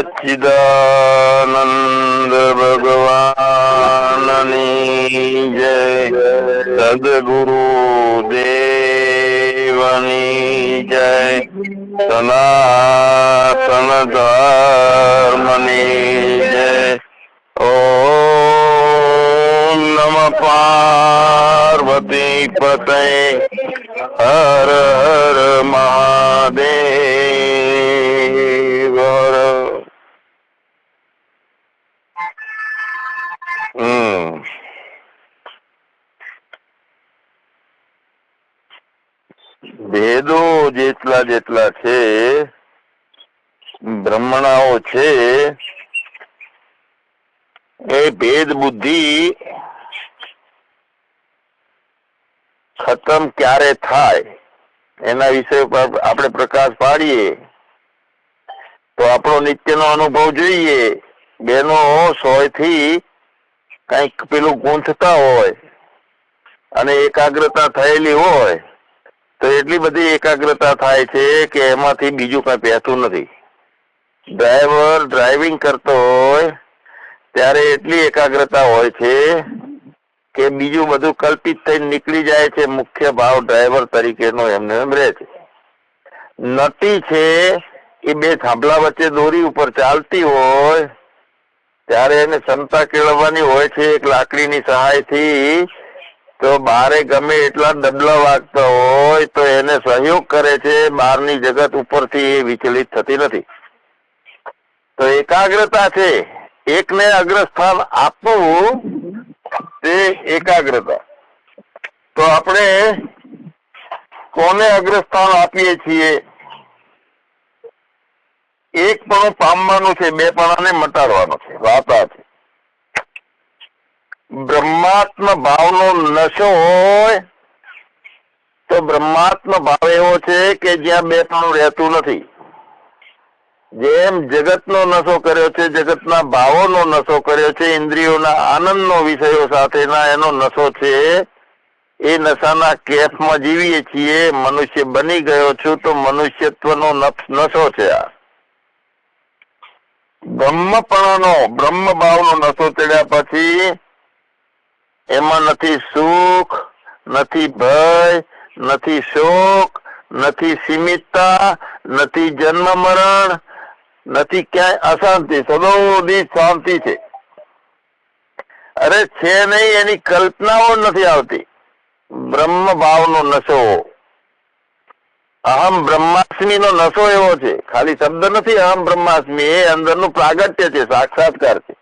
સચ્ચિદાનંદ ભગવાનની જય સદગુરુ દેવની જય સનાતન ધર્મની જય ઓમ નમ પાર્વતી પતય હર હર મહાદેવ ભેદો જેટલા જેટલા છે, બ્રહ્મણાઓ છે, એ ભેદ બુદ્ધિ ખતમ ક્યારે થાય? એના વિશે આપણે પ્રકાશ પાડીએ. તો આપણો નિત્યનો અનુભવ જોઈએ. બેનો સોયથી કંઈક પેલું ગૂંથતા હોય અને એકાગ્રતા થયેલી હોય. તો એટલી બધી એકાગ્રતા થાય છે કે એમાંથી બીજું કઈ પહેતું નથી. ડ્રાઈવર ડ્રાઇવિંગ કરતો હોય, ત્યારે એટલી એકાગ્રતા હોય છે કે બીજું બધું કલ્પિત થઈ નીકળી જાય છે, મુખ્ય ભાવ ડ્રાઈવર તરીકેનો એમને એમ રહે છે. નટી છે એ બે થાંભલા વચ્ચે દોરી ઉપર ચાલતી હોય, ત્યારે એને ક્ષમતા કેળવવાની હોય છે, એક લાકડીની સહાયથી તો બારે ગમે એટલા ડબલા વાગતા હોય તો એને સહયોગ કરે છે, બહારની જગત ઉપરથી એ વિચલિત થતી નથી. તો એકાગ્રતા છે, એકને અગ્રસ્થાન આપવું તે એકાગ્રતા. તો આપણે કોને અગ્રસ્થાન આપીએ છીએ? એક પણ પામવાનું છે, બે પણાને મટાડવાનું છે. વાત છે. બ્રહ્માત્મ ભાવનો નશો હોય, તો બ્રહ્માત્મ ભાવ એવો છે કે જ્યાં બે રહેતું નથી. જેમ જગતનો નશો કર્યો છે, જગતના ભાવોનો નશો કર્યો છે, ઇન્દ્રિયોના આનંદનો વિષયો સાથેના એનો નશો છે, એ નશાના કેફમાં જીવીએ છીએ, મનુષ્ય બની ગયો છું, તો મનુષ્યત્વનો નશો છે આ. બ્રહ્મપણાનો બ્રહ્મ ભાવનો નશો ચડ્યા પછી એમાં નથી સુખ, નથી ભય, નથી શોક, નથી સીમિતતા, નથી જન્મ મરણ, નથી ક્યાંય અશાંતિ. સદોદી શાંતિ છે. અરે છે નહીં, એની કલ્પનાઓ નથી આવતી. બ્રહ્મ ભાવનો નશો. અહમ બ્રહ્માસ્મી નો નશો એવો છે. ખાલી શબ્દ નથી અહમ બ્રહ્માસ્મી, એ અંદરનું પ્રાગટ્ય છે, સાક્ષાત્કાર છે.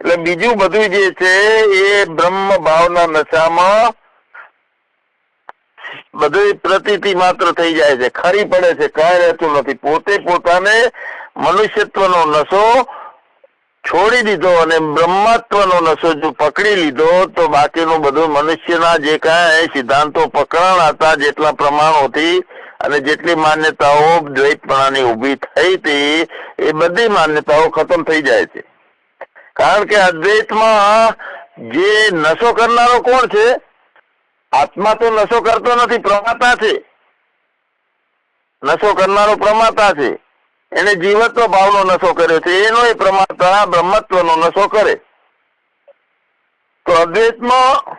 એટલે બીજું બધું જે છે એ બ્રહ્મ ભાવના નશામાં બધું પ્રતીતિ માત્ર થઈ જાય છે. ખરી પડે છે, કઈ રહેતું નથી. પોતે પોતાને મનુષ્યત્વનો નશો છોડી દીધો અને બ્રહ્મત્વનો નશો જો પકડી લીધો તો બાકીનું બધું મનુષ્યના જે કાંઈ સિદ્ધાંતો પકડાણ હતા જેટલા પ્રમાણોથી અને જેટલી માન્યતાઓ દ્વૈતપણાની ઊભી થઈ હતી, એ બધી માન્યતાઓ ખતમ થઈ જાય છે. કારણ કે અદ્વૈતમાં જે નશો કરનારો કોણ છે? આત્મા તો નશો કરતો નથી, પ્રમાતા છે. નશો કરનારો પ્રમાતા છે. એને જીવત્વ ભાવનો નશો કર્યો છે. એનો એ પ્રમાતા બ્રહ્મત્વનો નશો કરે. તો અદ્વૈતમાં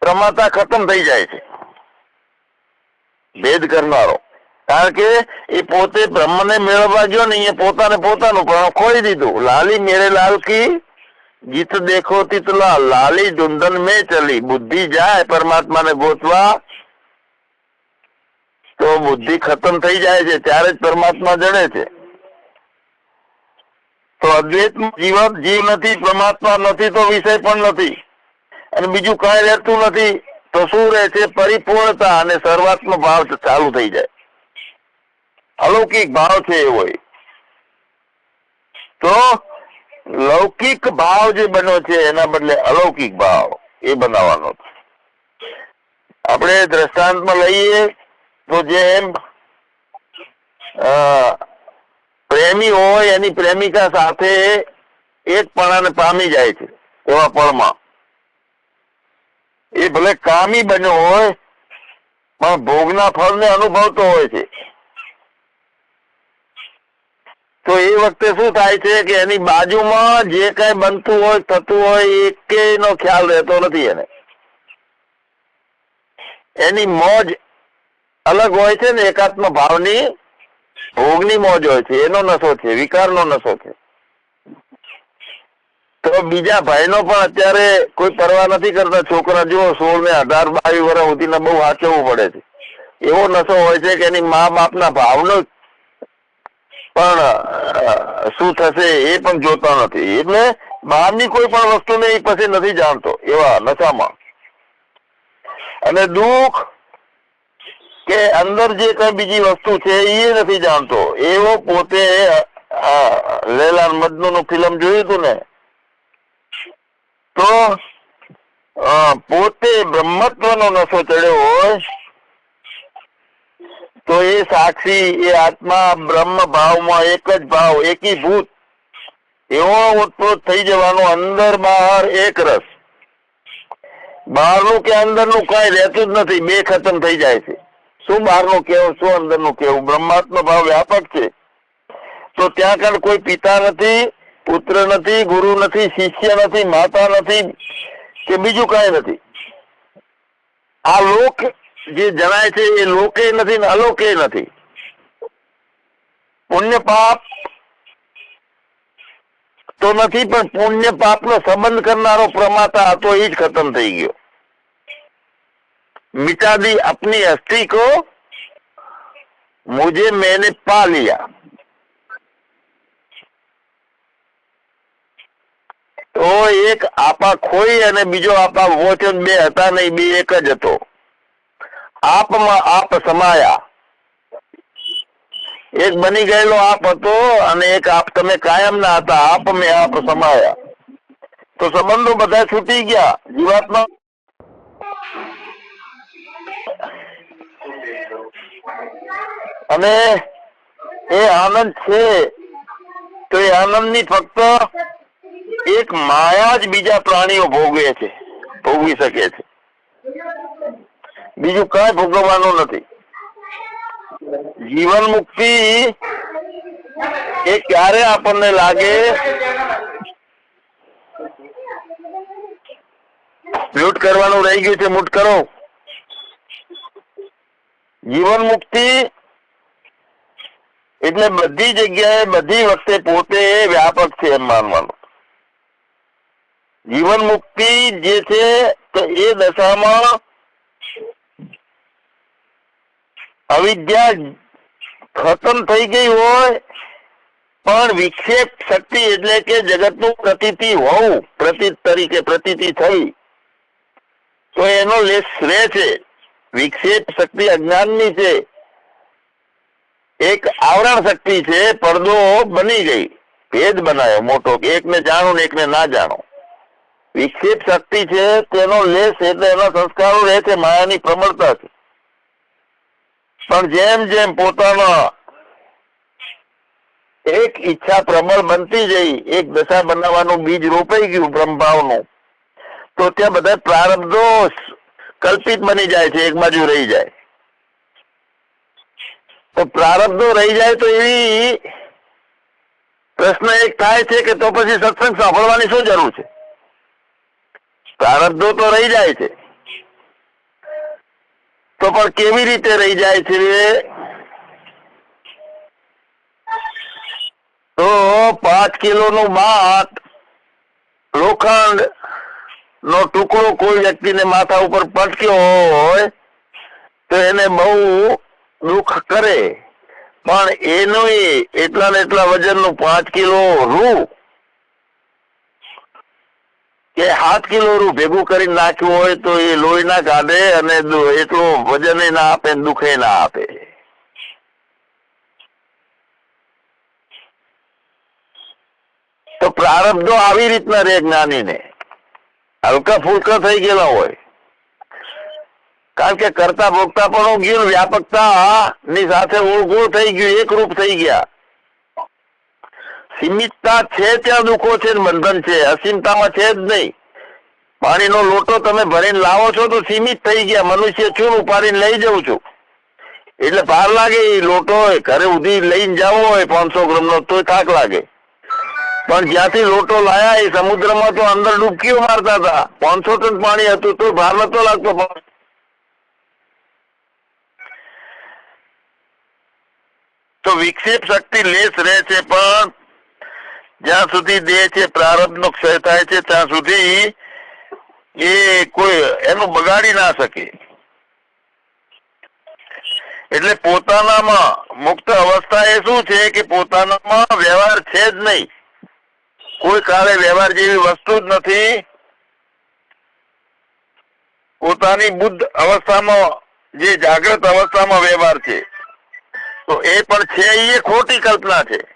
પ્રમાતા ખતમ થઈ જાય છે. ભેદ કરનારો. કારણ કે એ પોતે બ્રહ્મને મેળવવા ગયો ને એ પોતાને પોતાનું, પણ ખોઈ દીધું. લાલી મેરે લાલ કી જીત દેખો તીતલા લાલી. ધુંધન મેં ચલી. બુદ્ધિ જાય પરમાત્માને ગોતવા. તો બુદ્ધિ ખતમ થઈ જાય છે. ત્યારે જ પરમાત્મા જડે છે. તો અદ્વૈત જીવન, જીવ નથી, પરમાત્મા નથી, તો વિષય પણ નથી. અને બીજું કઈ રહેતું નથી. તો શું રહે છે? પરિપૂર્ણતા અને સર્વાત્મ ભાવ ચાલુ થઈ જાય. અલૌકિક ભાવ છે એ હોય. તો લૌકિક ભાવ જે બન્યો છે એના બદલે અલૌકિક ભાવ એ બનાવવાનો આપણે દ્રષ્ટાંતમાં લઈએ તો જેમ પ્રેમી હોય એની પ્રેમિકા સાથે એક પણાને પામી જાય છે, એવા પળમાં એ ભલે કામી બન્યો હોય, પણ ભોગના ફળને અનુભવતો હોય છે. તો એ વખતે શું થાય છે કે એની બાજુમાં જે કઈ બનતું હોય, થતું હોય, એ નો ખ્યાલ રહેતો નથી એને. એની મોજ અલગ હોય છે ને, એકાત્મ ભાવની, ભોગની મોજ હોય છે, એનો નશો છે, વિકારનો નશો છે. તો બીજા ભાઈનો પણ અત્યારે કોઈ પરવા નથી કરતા. છોકરા જુઓ સોળ ને અઢાર બાવીસ વર્ષ સુધીના બહુ વાંચવું પડે છે. એવો નશો હોય છે કે એની મા બાપના ભાવનો પણ શું થશે એ પણ જોતા નથી. એટલે બહારની કોઈ પણ વસ્તુને એ પછી નથી જાણતો, એવા નશામાં. અને દુઃખ કે અંદર જે કઈ બીજી વસ્તુ છે એ નથી જાણતો. એવો પોતે લેલાન મજનુ નું ફિલ્મ જોયું હતું ને? તો પોતે બ્રહ્મત્વનો નશો ચડ્યો હોય તો એ સાક્ષી, એ આત્મા, બ્રહ્મ ભાવમાં એક જ ભાવ, એકીભૂત. એવો ઉત્પ્રોત થઈ જવાનો અંદર બહાર એક રસ. બહારનું કે અંદરનું કઈ રહેતું જ નથી, બે ખતમ થઈ જાય છે. શું બહારનું કેવું શું અંદરનું કેવું બ્રહ્માત્મ ભાવ વ્યાપક છે. તો ત્યાં કણ કોઈ પિતા નથી, પુત્ર નથી, ગુરુ નથી, શિષ્ય નથી, માતા નથી, કે બીજું કઈ નથી. આ લોક જે જણાય છે એ લોકે નથી ને અલોકે નથી પુણ્ય પાપ તો નથી પણ પુણ્ય પાપનો સંબંધ કરનારો પ્રમાતા હતો એ જ ખતમ થઈ ગયો मिटा दी अपनी हस्ती को मुझे मैंने पा लिया તો એક આપા ખોઈ અને બીજો આપા વોચન બે હતા નહીં બે એક જ હતો આપમાં આપ સમાયા. એક બની ગયેલો આપ હતો અને એક આપ તમે કાયમ ના હતા આપ મેં આપ સમાયા. તો સંબંધો બધા છૂટી ગયા. જીવાત્મા અને એ આનંદ છે. તો એ આનંદની ફક્ત એક માયા જ બીજા પ્રાણીઓ ભોગવે છે, ભોગવી શકે છે. બીજું કઈ ભોગવવાનું નથી. જીવન મુક્તિ એ ક્યારે આપણને લાગે? મ્યુટ કરવાનું રહી ગયું છે, મ્યુટ કરો. જીવન મુક્તિ એટલે બધી જગ્યાએ, બધી વખતે પોતે વ્યાપક છે એમ માનવાનું. જીવન મુક્તિ જે છે, તો એ દશામાં અવિદ્યા ખતમ થઈ ગઈ હોય, પણ વિક્ષેપ શક્તિ એટલે કે જગતનું પ્રતીતિ હોવું, પ્રતીત તરીકે પ્રતીતિ થઈ. તો એનો લેશ રહે છે. વિક્ષેપ શક્તિ અજ્ઞાનની છે. એક આવરણ શક્તિ છે, પડદો બની ગઈ. ભેદ બનાવ્યો મોટો કે એકને જાણો ને એકને ના જાણો. વિક્ષેપ શક્તિ છે, તેનો લેશ એટલે એના સંસ્કારો રહે છે, માયાની પ્રબળતા છે. પણ જેમ જેમ પોતાનો એક ઈચ્છા પ્રબળ બનતી જઈ, એક દશા બનાવવાનું બીજ રોપાઈ ગયું બ્રહ્મભાવનું તો ત્યાં બધા પ્રારબ્ધો કલ્પિત બની જાય છે, એક બાજુ રહી જાય. તો પ્રારબ્ધો રહી જાય તો એવી પ્રશ્ન એક થાય છે કે તો પછી સત્સંગ સાંભળવાની શું જરૂર છે? પ્રારબ્ધો તો રહી જાય છે. તો પણ કેવી રીતે રહી જાય છે તો પાંચ કિલો નું માટ લોખંડ નો ટુકડો કોઈ વ્યક્તિને માથા ઉપર પટક્યો હોય તો એને બહુ દુઃખ કરે. પણ એનું એટલા ને એટલા વજનનું પાંચ કિલો રૂ કે હાથ કિલો રૂ ભેગું કરી નાખ્યું હોય તો એ લોહી ના કાઢે અને એટલું વજન ના આપે દુખે ના આપે. તો પ્રારબ્ધો આવી રીતના રે જ્ઞાનીને. હલકા ફૂલકા થઈ ગયેલા હોય. કારણ કે કરતા ભોગતા પણ ગયું વ્યાપકતા ની સાથે ઓળઘોળ થઈ ગયું એકરૂપ થઈ ગયા. સીમિતતા છે ત્યાં દુઃખો છે બંધન છે. અસીમતામાં છે જ નહીં. પાણીનો લોટો તમે ભરીને લાવો છો તો સીમિત થઈ ગયા. મનુષ્ય છું હું ઉપાડીને લઈ જઉં છું. એટલે ભાર લાગે એ લોટો ઘરે ઉધી લઈને જવો હોય, પાંચસો ગ્રામનો તો થાક લાગે. પણ જ્યાંથી લોટો લાયા એ સમુદ્રમાં તો અંદર ડૂબકીઓ મારતા હતા. પાંચસો ટન પાણી હતું તો ભાર નતો લાગતો તો વિક્ષેપ શક્તિ લેસ રહે છે, પણ જ્યાં સુધી દેહ છે પ્રારબ્ધ નો ક્ષય થાય છે, ત્યાં સુધી એ કોઈ એનું બગાડી ના શકે. એટલે પોતાનામાં મુક્ત અવસ્થા એ શું છે કે પોતાનામાં વ્યવહાર છે જ નહીં. કોઈ કાળે વ્યવહાર જેવી વસ્તુ જ નથી. પોતાની બુદ્ધ અવસ્થામાં, જે જાગ્રત અવસ્થામાં વ્યવહાર છે. તો એ પણ છે એ ખોટી કલ્પના છે.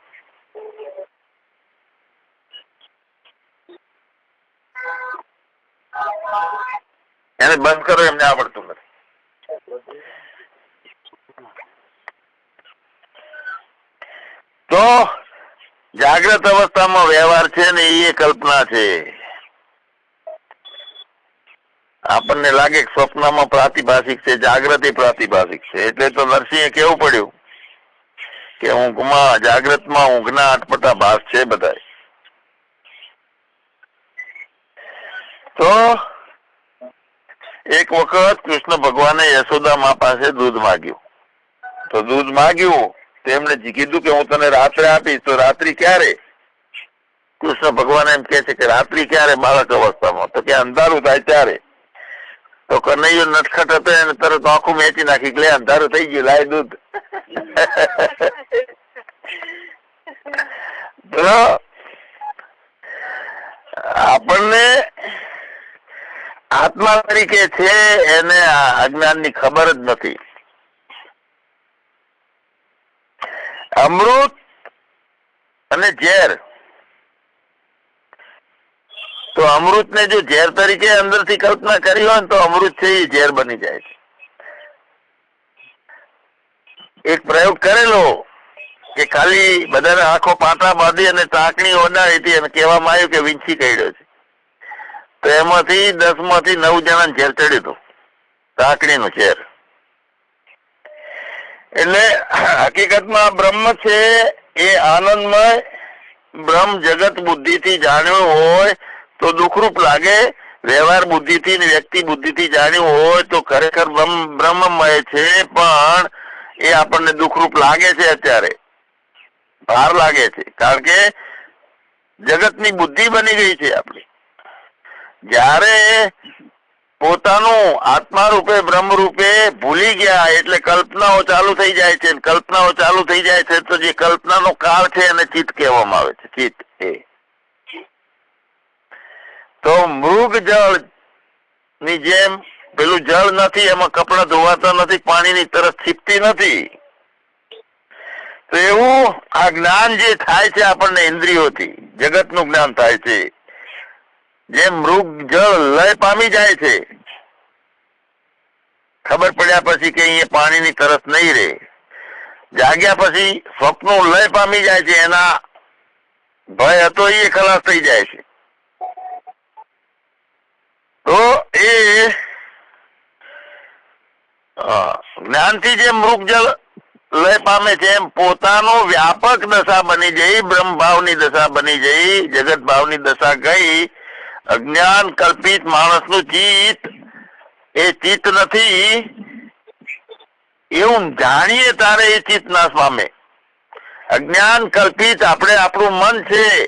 એને બંધ કરો, એમને આવડતું નથી. તો જાગ્રત અવસ્થામાં વ્યવહાર છે ને એ કલ્પના છે. આપણને લાગે સ્વપ્નમાં પ્રાતિભાષિક છે જાગૃતિ પ્રાતિભાષિક છે. એટલે તો નરસિંહે કેવું પડ્યું કે ઊંઘમાં, જાગ્રતમાં ઊંઘના અટપટા ભાસ છે બધા તો એક વખત કૃષ્ણ ભગવાને યશોદા મા પાસે દૂધ માગ્યું. તો દૂધ માગ્યું તેમણે કીધું કે હું તને રાત્રે આપીશ, તો રાત્રિ ક્યારે? કૃષ્ણ ભગવાન એમ કે છે કે રાત્રિ ક્યારે બાળક અવસ્થામાં? તો કે અંધારું થાય ત્યારે. તો કનૈયો નટખટ હતો, એને તરત આંખું મેચી નાખી કે લે, અંધારું થઈ ગયું, લાય દૂધ. આપણને આત્મા તરીકે છે એને અજ્ઞાનની ખબર જ નથી. અમૃત અને ઝેર. તો અમૃત ને જો ઝેર તરીકે અંદરથી કલ્પના કરી હોય તો અમૃત છે એ ઝેર બની જાય છે. એક પ્રયોગ કરેલો કે ખાલી બધાને આંખો પાટા બાંધી અને ટાંકણી ઓડાડી હતી અને કહેવામાં આવ્યું કે વિંછી કહેડ્યો છે. તો એમાંથી દસમાંથી નવ જણા ઝેર ચડ્યું હતું. નું ઝેર એટલે હકીકતમાં બ્રહ્મ છે એ આનંદમય, બ્રહ્મ જગત બુદ્ધિથી જાણ્યું હોય તો દુઃખરૂપ લાગે. વ્યવહાર બુદ્ધિથી ને વ્યક્તિ બુદ્ધિથી જાણ્યું હોય તો ખરેખર બ્રહ્મ, બ્રહ્મમય છે પણ એ આપણને દુઃખરૂપ લાગે છે અત્યારે. ભાર લાગે છે. કારણ કે જગતની બુદ્ધિ બની ગઈ છે આપણી. જ્યારે પોતાનું આત્મા રૂપે બ્રહ્મ રૂપે ભૂલી ગયા એટલે કલ્પનાઓ ચાલુ થઈ જાય છે કલ્પનાઓ ચાલુ થઈ જાય છે તો જે કલ્પનાનો કાળ છે એને ચિત્ત કહેવામાં આવે છે. ચિત્ત એ. તો મૃગ જળની જેમ પેલું જળ નથી, એમાં કપડા ધોવાતા નથી, પાણીની તરફ છીપતી નથી. તો એવું આ જ્ઞાન જે થાય છે આપણને ઇન્દ્રિયોથી, જગતનું જ્ઞાન થાય છે. જેમ મૃગ જળ લય પામી જાય છે. ખબર પડ્યા પછી કે અહીંયા પાણીની તરસ નહીં રહે. જાગ્યા પછી સ્વપ્નો લય પામી જાય છે, એના ભય હતો એ ખલાસ થઈ જાય છે. તો એ જ્ઞાનથી જે મૃગજળ લય પામે છે, એમ પોતાનો વ્યાપક દશા બની જઈ બ્રહ્મ ભાવની દશા બની જઈ જગત ભાવની દશા ગઈ અજ્ઞાન કલ્પિત માણસનું ચિત્ત એ ચિત્ત નથી. એવું જાણીએ તારે એ ચિત્ત ના સ્વામે અજ્ઞાન કલ્પિત આપણે આપણું મન છે.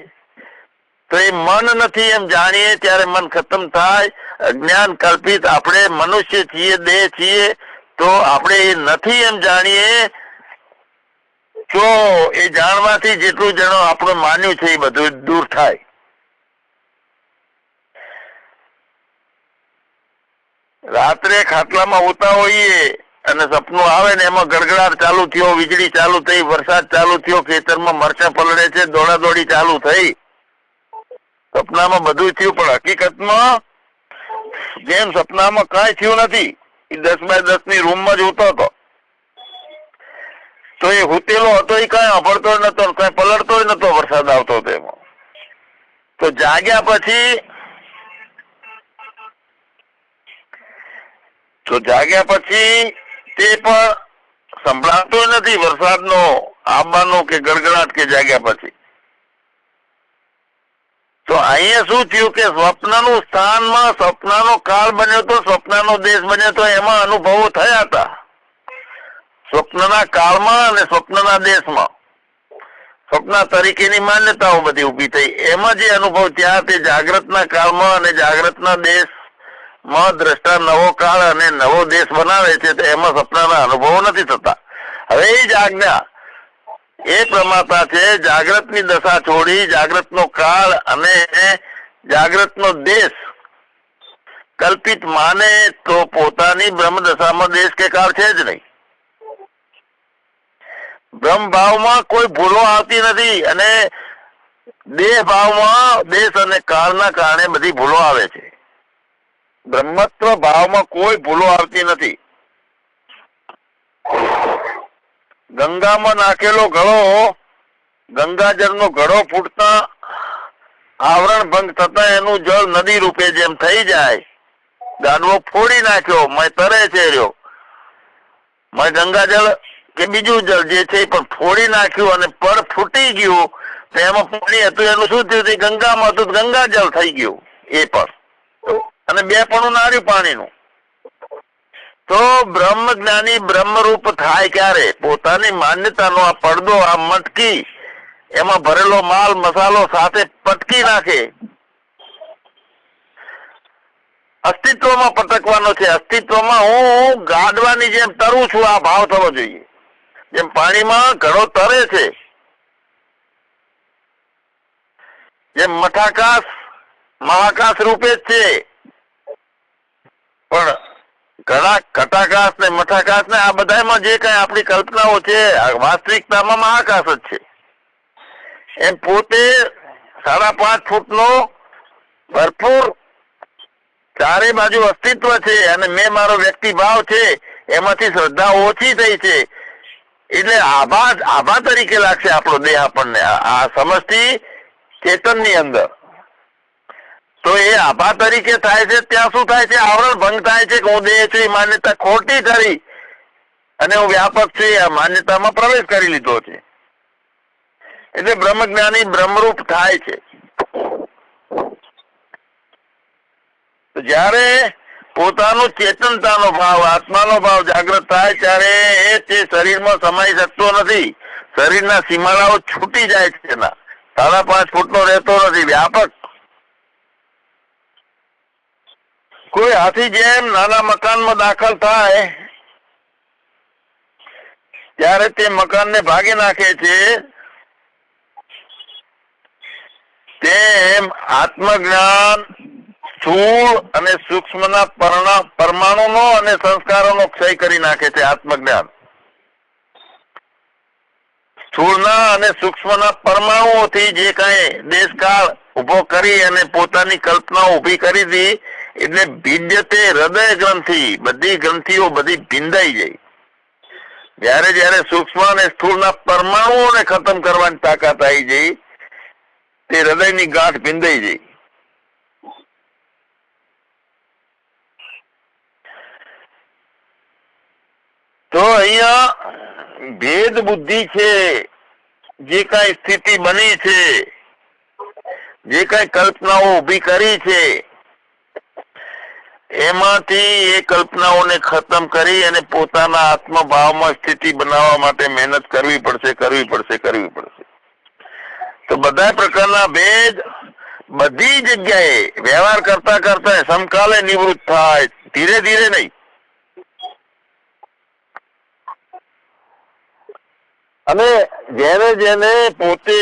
તો એ મન નથી એમ જાણીએ ત્યારે મન ખતમ થાય. અજ્ઞાન કલ્પિત આપણે મનુષ્ય છીએ, દેહ છીએ, તો આપણે એ નથી એમ જાણીએ. તો એ જાણવાથી જેટલું જણો આપણે માન્યું છે એ બધું દૂર થાય. રાત્રે ખાટલામાં હોતા હોઈએ અને સપનું આવે ને એમાં ગડગડાટ ચાલુ થયો, વીજળી ચાલુ થઈ, વરસાદ ચાલુ થયો, ખેતરમાં મરચા પલળે છે, દોડાદોડી ચાલુ થઈ. સપનામાં બધું થયું, પણ હકીકતમાં જેમ સપનામાં કાંઈ થયું નથી, એ દસ બાય દસની રૂમમાં જ હોતો હતો. તો એ હુતેલો હતો એ કાંઈ અભળતો નતો કાંઈ પલળતો નતો વરસાદ આવતો હતો એમાં તો જાગ્યા પછી તો જાગ્યા પછી તે પણ સંભળાતો નથી વરસાદનો આવવાનો કે ગડગડાટ કે જાગ્યા પછી. તો અહીંયા શું થયું કે સ્વપ્નનું સ્થાનમાં સ્વપ્નનો કાળ બન્યો તો સ્વપ્નનો દેશ બન્યો તો એમાં અનુભવો થયા હતા. સ્વપ્નના કાળમાં અને સ્વપ્નના દેશમાં. સ્વપ્ન તરીકેની માન્યતાઓ બધી ઊભી થઈ. એમાં જે અનુભવ ત્યાં તે જાગ્રતના કાળમાં અને જાગ્રતના દેશમાં દ્રષ્ટા નવો કાળ અને નવો દેશ બનાવે છે એમાં સપનાના અનુભવો નથી થતા. હવે એ આજ્ઞા. એ પ્રમાતા છે, જાગ્રતની દશા છોડી જાગ્રતનો કાળ અને જાગ્રતનો દેશ. કલ્પિત માને તો પોતાની બ્રહ્મ દશામાં દેશ કે કાળ છે જ નહીં. બ્રહ્મ ભાવમાં કોઈ ભૂલો આવતી નથી અને દેહ ભાવમાં દેશ અને કાળના કારણે બધી ભૂલો આવે છે. બ્રહ્મત્વ ભાવમાં કોઈ ભૂલો આવતી નથી. ગંગામાં નાખેલો ઘડો ગંગાજળનો ઘડો ફૂટતા આવરણ ભંગ થતા એનું જળ નદી રૂપે જેમ થઈ જાય ગાડવો ફોડી નાખ્યો, મેં તરે છે રહ્યો મય ગંગાજળ કે બીજું જળ જે છે પણ ફોડી નાખ્યું અને પર ફૂટી ગયું, તો એમાં પાણી હતું, એનું શું થયું? ગંગામાં હતું ગંગાજળ થઈ ગયું, એ પણ. અને બે પણ નાર્યું પાણીનું. તો બ્રહ્મ જ્ઞાની બ્રહ્મરૂપ થાય ક્યારે? પોતાની માન્યતાનો આ પડદો, આ મટકી, એમાં ભરેલો માલ, મસાલો સાથે પટકી નાખે. અસ્તિત્વમાં પટકવાનો છે. અસ્તિત્વમાં હું ગાડવાની જેમ તરું છું, આ ભાવ થવો જોઈએ. જેમ પાણીમાં ઘડો તરે છે. જેમ મઠાકાશ, મહાકાશ રૂપે છે. પણ ઘણા કટાકાશ ને મઠાકાશ ને આ બધામાં જે કઈ આપણી કલ્પનાઓ છે વાસ્તવિકતામાં મહાકાશ જ છે. એમ પોતે સાડા પાંચ ફૂટનો ભરપૂર ચારે બાજુ અસ્તિત્વ છે અને મેં મારો વ્યક્તિ ભાવ છે, એમાંથી શ્રદ્ધા ઓછી થઈ છે. એટલે આભા આભા તરીકે લાગશે આપણો દેહ આપણને. આ- સમષ્ટિ ચેતનની અંદર. તો એ આભા તરીકે થાય છે, ત્યાં શું થાય છે? આવરણ ભંગ થાય છે, કે હું દેહ છું માન્યતા ખોટી કરી અને હું વ્યાપક છું, એ માન્યતામાં પ્રવેશ કરી લીધો છે. એટલે બ્રહ્મજ્ઞાની બ્રહ્મરૂપ થાય છે. જ્યારે પોતાનો ચેતનતાનો ભાવ, આત્માનો ભાવ જાગૃત થાય, ત્યારે એ તે શરીરમાં સમાઈ શકતો નથી. શરીરના સીમાડાઓ છૂટી જાય છે સાડા પાંચ ફૂટનો રહેતો નથી. વ્યાપક કોઈ હાથી જેમ નાના મકાનમાં દાખલ થાય, ત્યારે તે મકાનને ભાગી નાખે છે, તેમ આત્મજ્ઞાન, સ્થૂળ અને સૂક્ષ્મના પરમાણુનો અને સંસ્કારોનો ક્ષય કરી નાખે છે આત્મજ્ઞાન. સ્થૂળના અને સૂક્ષ્મના પરમાણુઓથી જે કઈ દેશકાળ ઊભો કરી અને પોતાની કલ્પના ઊભી કરી હતી એટલે ભીડ્યતે હૃદય ગ્રંથિ, બધી ગ્રંથિઓ બધી ભીંદાઈ જાય. જ્યારે જ્યારે સૂક્ષ્મ અને સ્થૂળના પરમાણુઓને ખતમ કરવાની તાકાત આવી જઈ તે હૃદયની ગાંઠ ભીંદાઈ જઈ તો અહીંયા ભેદ બુદ્ધિ છે, જે કઈ સ્થિતિ બની છે, જે કઈ કલ્પનાઓ ઊભી કરી છે એમાંથી એ કલ્પનાઓને ખતમ કરી અને પોતાના આત્મભાવમાં સ્થિતિ બનાવવા માટે મહેનત કરવી પડશે કરવી પડશે કરવી પડશે. તો બધા પ્રકારના ભેદ બધી જગ્યાએ વ્યવહાર કરતા કરતા સમકાલે નિવૃત્ત થાય, ધીરે ધીરે નહીં. અને જેને જેને પોતે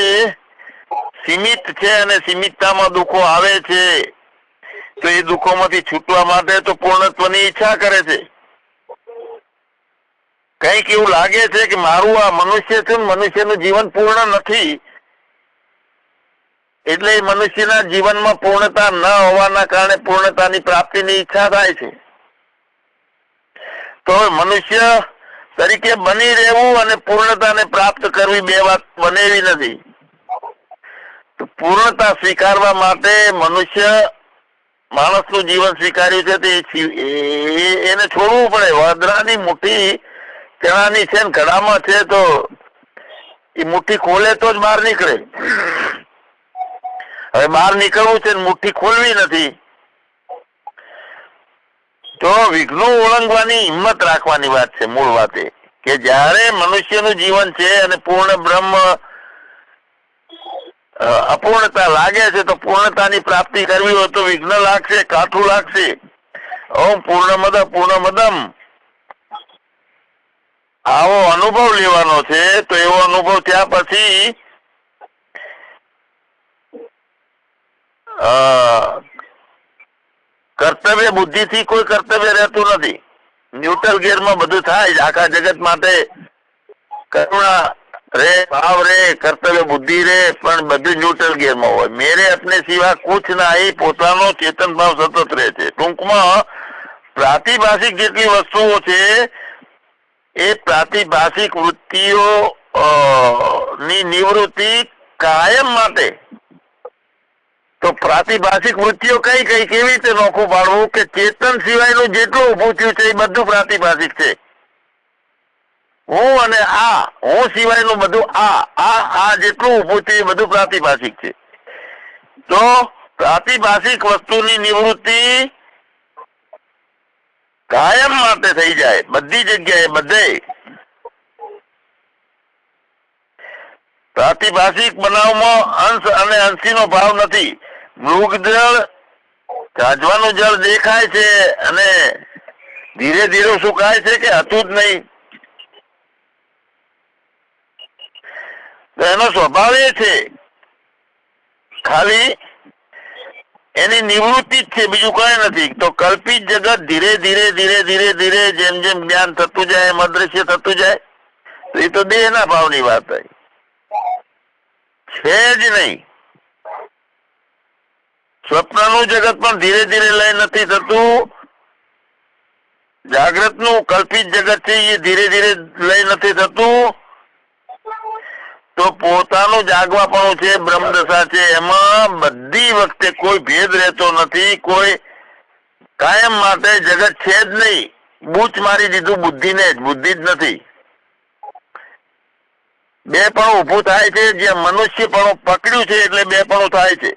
સીમિત છે અને સીમિતતામાં દુઃખો આવે છે તો એ દુઃખોમાંથી છૂટવા માટે તો પૂર્ણત્વની ઈચ્છા કરે છે. કંઈક એવું લાગે છે કે મારું આ મનુષ્ય છે મનુષ્યનું જીવન પૂર્ણ નથી. એટલે મનુષ્યના જીવનમાં પૂર્ણતા ન હોવાના કારણે પૂર્ણતાની પ્રાપ્તિની ઈચ્છા થાય છે. તો મનુષ્ય તરીકે બની રહેવું અને પૂર્ણતાને પ્રાપ્ત કરવી બે વાત બને નથી. પૂર્ણતા સ્વીકારવા માટે મનુષ્ય માણસનું જીવન સ્વીકાર્યું છે તે એને છોડવું પડે. વાદરાની મુઠ્ઠી ચણાની છે ને ઘડામાં છે તો એ મુઠ્ઠી ખોલે તો જ બહાર નીકળે. હવે બહાર નીકળવું છે મુઠ્ઠી ખોલવી નથી, તો વિઘ્નો ઓળંગવાની હિંમત રાખવાની વાત છે, મૂળ વાતે. કે જ્યારે મનુષ્યનું જીવન છે અને પૂર્ણ બ્રહ્મ અપૂર્ણતા લાગે છે તો પૂર્ણતાની પ્રાપ્તિ કરવી હોય તો વિઘ્ન લાગશે, કાઠું લાગશે. ઓમ પૂર્ણમદ, પૂર્ણમદમ. આવો અનુભવ લેવાનો છે તો એવો અનુભવ થયા પછી કર્તવ્ય બુદ્ધિ થી કોઈ કર્તવ્ય રહેતું નથી. ન્યુટ્રલ ગિયરમાં બધું થાય આખા જગત માટે કરુણા રે ભાવ રે, કર્તવ્ય બુદ્ધિ રે, પણ બધું ન્યુટ્રલ ગેરમાં હોય. મેરે અપને સિવા કુછ ના, એ પોતાનો ચેતન ભાવ સતત રહે છે. ટૂંકમાં, પ્રાતિભાષિક જેટલી વસ્તુઓ છે, એ પ્રાતિભાષિક વૃત્તિઓ ની નિવૃત્તિ કાયમ માટે. તો પ્રાતિભાષિક વૃત્તિઓ કઈ કઈ કેવી રીતે નોખું પાડવું કે ચેતન સિવાયનું જેટલું ઊભું થયું છે, એ બધું પ્રાતિભાષિક છે. હું અને આ, હું સિવાયનું બધું આ આ આ જેટલું ઉભું એ બધું પ્રાતિભાષિક છે. તો પ્રાતિભાષિક વસ્તુની નિવૃત્તિ કાયમ માટે થઈ જાય, બધી જગ્યાએ બધે. પ્રાતિભાષિક બનાવમાં અંશ અને અંશીનો ભાવ નથી. મૃગજળ કાજવાનું જળ દેખાય છે અને ધીરે ધીરે સુકાય છે કે હતું જ નહીં? એનો સ્વભાવ એ છે. ખાલી એની નિવૃત્તિ જ છે, બીજું કઈ નથી. તો કલ્પિત જગત ધીરે ધીરે ધીરે ધીરે ધીરે જેમ જેમ જ્ઞાન થતું જાય, એમ અદ્રશ્ય થતું જાય એ તો દેહના ભાવની વાત છે. જ નહીં. સ્વપ્નનું જગત પણ ધીરે ધીરે લય નથી થતું. જાગ્રતનું કલ્પિત જગત છે એ ધીરે ધીરે લય નથી થતું. તો પોતાનું જાગવાપણું છે, બ્રહ્મદશા છે, એમાં બધી વખતે કોઈ ભેદ રહેતો નથી, કોઈ કાયમ માટે જગત છે જ નહીં. બૂચ મારી દીધું બુદ્ધિને જ, બુદ્ધિ જ નથી. બે પણ ઉભું થાય છે જે મનુષ્ય પણ પકડ્યું છે એટલે બે પણ થાય છે.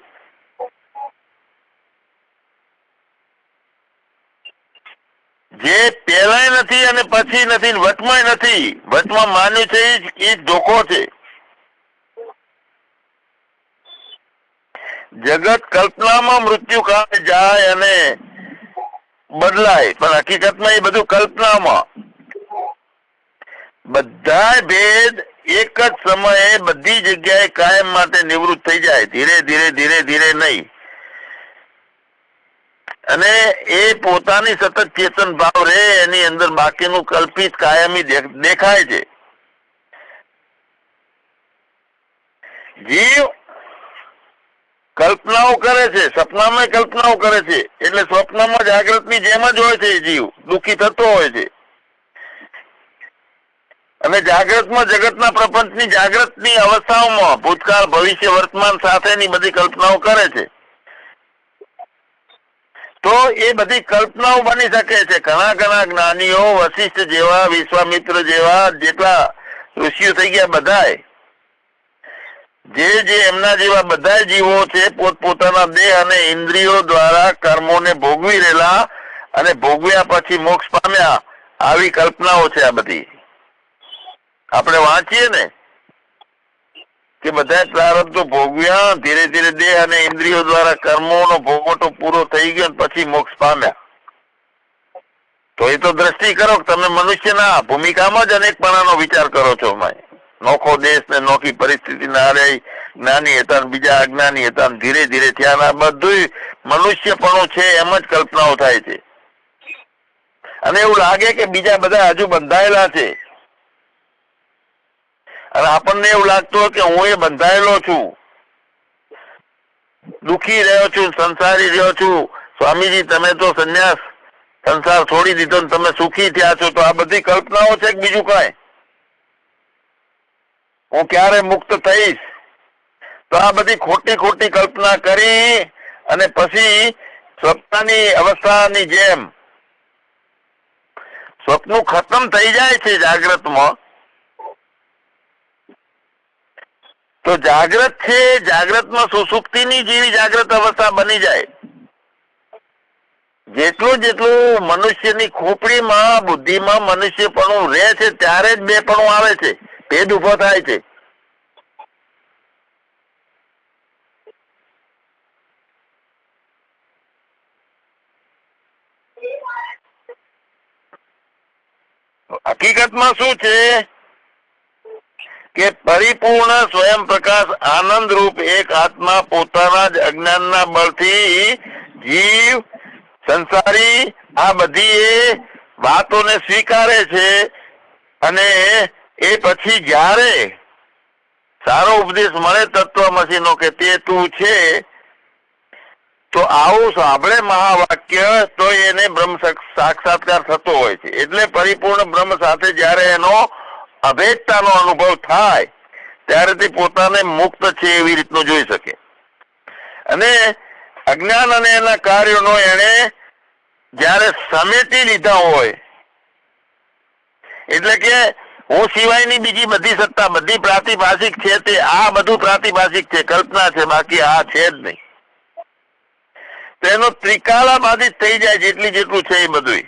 જે પહેલાય નથી અને પછી નથી ને વચમાં નથી. વચમાં માન્યું છે એ જ- છે. જગત કલ્પનામાં મૃત્યુ કાળ જાય અને બદલાય. પણ હકીકતમાં એ બધું કલ્પનામાં. બધા ભેદ એક જ સમયે બધી જગ્યાએ કાયમ માટે નિવૃત્ત થઈ જાય. ધીરે ધીરે ધીરે ધીરે નહીં. અને એ પોતાની સતત ચેતન ભાવ રહે, એની અંદર બાકીનું કલ્પિત કાયમી દેખાય છે. જીવ કલ્પનાઓ કરે છે, સપનામાં કલ્પનાઓ કરે છે. એટલે સ્વપ્નમાં જાગૃતની જેમ જ હોય છે જીવ. દુઃખી થતો હોય છે. અને જાગ્રતમાં જગતના પ્રપંચની જાગ્રતની અવસ્થાઓમાં ભૂતકાળ, ભવિષ્ય, વર્તમાન સાથેની બધી કલ્પનાઓ કરે છે. તો એ બધી કલ્પનાઓ બની શકે છે. ઘણા ઘણા જ્ઞાનીઓ, વશિષ્ઠ જેવા, વિશ્વામિત્ર જેવા, જેટલા ઋષિઓ થઈ ગયા બધાય જે જે એમના જેવા બધા જીવો છે, પોતપોતાના દેહ અને ઇન્દ્રિયો દ્વારા કર્મોને ભોગવી રહેલા અને ભોગવ્યા પછી મોક્ષ પામ્યા, આવી કલ્પનાઓ છે આ બધી. આપણે વાંચીએ ને કે બધા પ્રારબ્ધો ભોગવ્યા, ધીરે ધીરે દેહ અને ઇન્દ્રિયો દ્વારા કર્મોનો ભોગવટો પૂરો થઈ ગયો પછી મોક્ષ પામ્યા. તો એ તો દ્રષ્ટિ કરો તમે મનુષ્યના ભૂમિકામાં જ અનેકપણાનો વિચાર કરો છો, ભાઈ. નોખો દેશ ને નોખી પરિસ્થિતિ ના રહી, જ્ઞાની હતા બીજા અજ્ઞાની હતા ધીરે ધીરે થયા બધું મનુષ્યપણું છે એમ જ કલ્પનાઓ થાય છે. અને એવું લાગે કે બીજા બધા હજુ બંધાયેલા છે. અને આપણને એવું લાગતું કે હું એ બંધાયેલો છું. દુખી રહ્યો છું, સંસારી રહ્યો છું. સ્વામીજી, તમે તો સંન્યાસ, સંસાર છોડી દીધો તમે સુખી થયા છો, તો આ બધી કલ્પનાઓ છે કે બીજું કાંઈ? હું ક્યારે મુક્ત થઈશ? તો આ બધી ખોટી ખોટી કલ્પના કરી અને પછી સ્વપ્નની અવસ્થાની જેમ સ્વપ્ન ખતમ થઈ જાય છે જાગ્રતમાં. તો જાગ્રત છે, જાગ્રતમાં સુસુપ્તિની જેવી જાગ્રત અવસ્થા બની જાય. જેટલું જેટલું મનુષ્યની ખોપડીમાં, બુદ્ધિમાં મનુષ્યપણું રહે છે, ત્યારે જ બેપણું આવે છે. ભેદ ઊભો થાય છે. હકીકતમાં શું છે? કે પરિપૂર્ણ સ્વયં પ્રકાશ આનંદ રૂપ એક આત્મા પોતાના જ અજ્ઞાનના બળથી જીવ, સંસારી આ બધી વાતોને સ્વીકારે છે અને એ પછી જ્યારે સારો ઉપદેશ મળે તત્વમસીનો કે તે તું છે, તો આવું સાંભળે મહાવાક્ય, તો એને બ્રહ્મ સાક્ષાત્કાર થતો હોય છે. એટલે પરિપૂર્ણ બ્રહ્મ સાથે જ્યારે એનો અભેદતાનો અનુભવ થાય, ત્યારે તે પોતાને મુક્ત છે એવી રીતનું જોઈ શકે. અને અજ્ઞાન અને એના કાર્યોનો એને જ્યારે સમેટી લીધા હોય, એટલે કે હું સિવાયની બીજી બધી સત્તા, બધી પ્રાતિભાષિક છે તે આ બધું પ્રાતિભાષિક છે, કલ્પના છે, બાકી આ છે જ નહીં. તેનો ત્રિકાળાબાધિત થઈ જાય જેટલી જેટલું છે એ બધું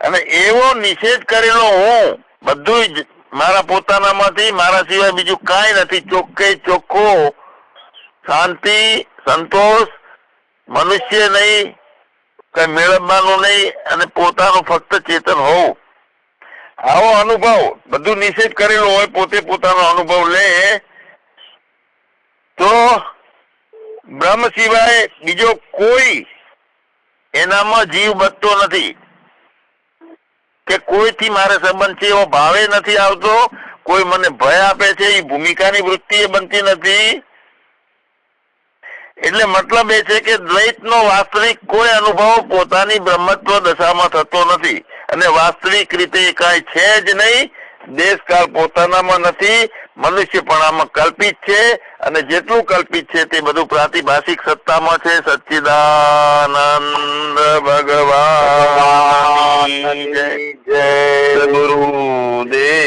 અને એવો નિષેધ કરેલો હું બધું જ મારા પોતાનામાંથી, મારા સિવાય બીજું કાંઈ નથી. ચોખ્ખે ચોખ્ખો શાંતિ, સંતોષ, મનુષ્ય નહીં, કઈ મેળવવાનું નહીં અને પોતાનું ફક્ત ચેતન હોવું. આવો અનુભવ. બધું નિષેધ કરેલો હોય, પોતે પોતાનો અનુભવ લે. તો બ્રહ્મ સિવાય બીજો કોઈ એનામાં જીવ બચતો નથી. કે કોઈથી મારે સંબંધ છે એવો ભાવે નથી આવતો. કોઈ મને ભય આપે છે, એ ભૂમિકાની વૃત્તિ એ બનતી નથી. એટલે મતલબ એ છે કે દ્વૈતનો વાસ્તવિક કોઈ અનુભવ પોતાની બ્રહ્મત્વ દશામાં થતો નથી. અને વાસ્તવિક રીતે કાંઈ છે જ નહીં. દેશકાળ પોતાનામાં નથી મનુષ્યપણામાં કલ્પિત છે અને જેટલું કલ્પિત છે તે બધું પ્રાતિભાષિક સત્તામાં છે. સચ્ચિદાનંદ ભગવાન. જય. ગુરુદેવ